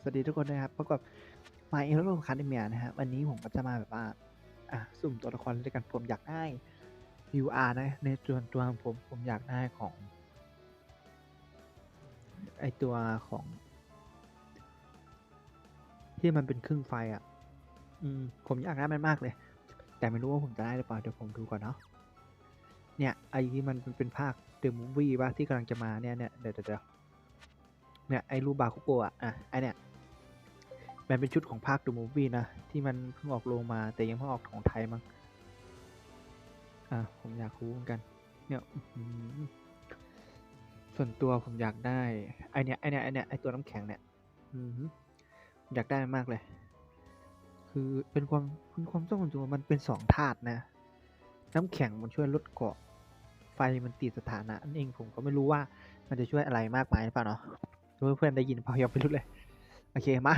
สวัสดีทุกคนนะครับพบกับมาเอลโลคาเดเมียนะฮะวันนี้ผมก็จะมาแบบว่าอะสุ่มตัวละครด้วยกันผมอยากได้ UR นะ ในส่วนตัวของผมผมอยากได้ของ ไอตัวของ ที่มันเป็นครึ่งไฟอะ อืม ผมอยากได้มันมากเลย แต่ไม่รู้ว่าผมจะได้หรือเปล่าเดี๋ยวผมดูก่อนเนาะเนี่ยไอที่มันเป็นภาคเดอะมูฟวี่ป่ะที่กำลังจะมาเนี่ยเนี่ยเดี๋ยวเดี๋ยว เนี่ยไอรูบาคุโกะอะอะไอเนี่ยมันเป็นชุดของภาคดูมูฟี่นะ ที่มันเพิ่งออกโรงมาแต่ยังเพิ่งออกของไทยมั้งอะผมอยากรู้เหมือนกัน เนี่ยส่วนตัวผมอยากได้ไอเนี้ยไอเนี้ยไอเนี้ยไอตัวน้ำแข็งเนี่ยอืมอยากได้มากเลย คือเป็นความเป็นความต้องของตัวมันเป็นสองธาตุนะ น้ำแข็งมันช่วยลดเกาะไฟมันติดสถานะนั่นเองผมก็ไม่รู้ว่ามันจะช่วยอะไรมากมายหรือเปล่าเนาะ ดูเพื่อนๆได้ยินเปล่ายังไม่รู้เลย โอเค มา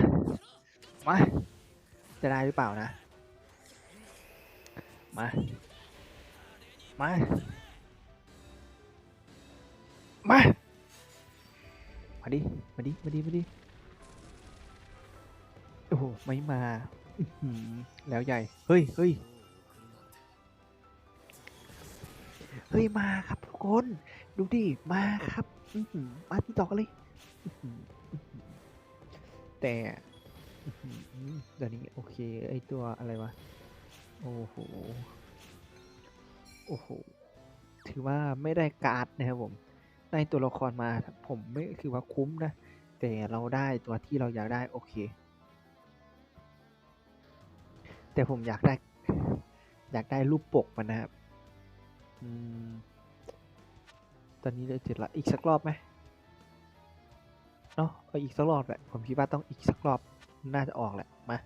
มา จะได้หรือเปล่านะ มา มา มา มาดิ มาดิ มาดิ มาดิ โอ้โห ไม่มา แล้วใหญ่ เฮ้ยเฮ้ยเฮ้ย มาครับทุกคน ดูดิ มาครับ มาที่ต่อกเลย แต่อื้อหือเดี๋ยวนี้โอเค ไอตัวอะไรวะ โอ้โห โอ้โห ถือว่าไม่ได้การ์ดนะครับผมได้ตัวละครมาผมไม่คือว่าคุ้มนะ แต่เราได้ตัวที่เราอยากได้ โอเค แต่ผมอยากได้ อยากได้รูปปกมันนะครับอืมตอนนี้เลยเสร็จละอีกสักรอบไหม เนาะเอาอีกสักรอบแหละผมคิดว่าต้องอีกสักรอบน่าจะออกแหละมา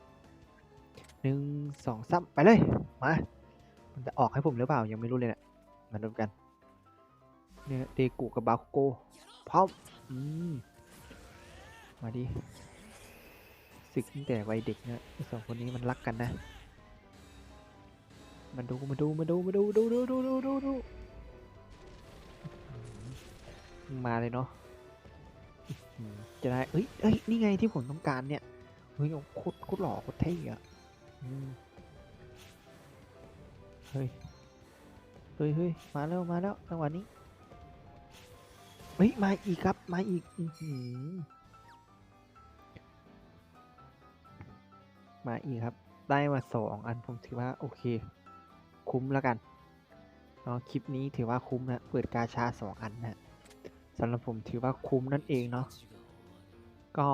หนึ่งสองสามไปเลยมามันจะออกให้ผมหรือเปล่ายังไม่รู้เลยเนี่ยมาดูกันเนี่ยเดกุกับบาคโกพร้อมอืมมาดิศึกตั้งแต่วัยเด็กเนี่ยสองคนนี้มันรักกันนะมาดูมาดูมาดูมาดูดูดูดูดูดูมาเลยเนาะ จะได้เอ้ยเอ้ย นี่ไงที่ผมต้องการเนี่ย เฮ้ยโคตรโคตรหล่อโคตรเท่อะเฮ้ย เฮ้ยเฮ้ยมาแล้ว มาแล้วจังหวะนี้ เฮ้ย มาอีกครับ มาอีก อืมาอีกครับ ได้มาสองอันผมถือว่า โอเค คุ้มแล้วกันเนาะคลิปนี้ถือว่าคุ้มนะ เปิดกาชาสองอันนะ สำหรับผมถือว่าคุ้มนั่นเองเนาะก็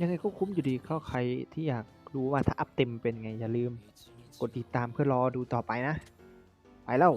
ยังไงก็คุ้มอยู่ดีก็ใครที่อยากรู้ว่าถ้าอัพเต็มเป็นไงอย่าลืม กดติดตามเพื่อรอดูต่อไปนะ ไปแล้ว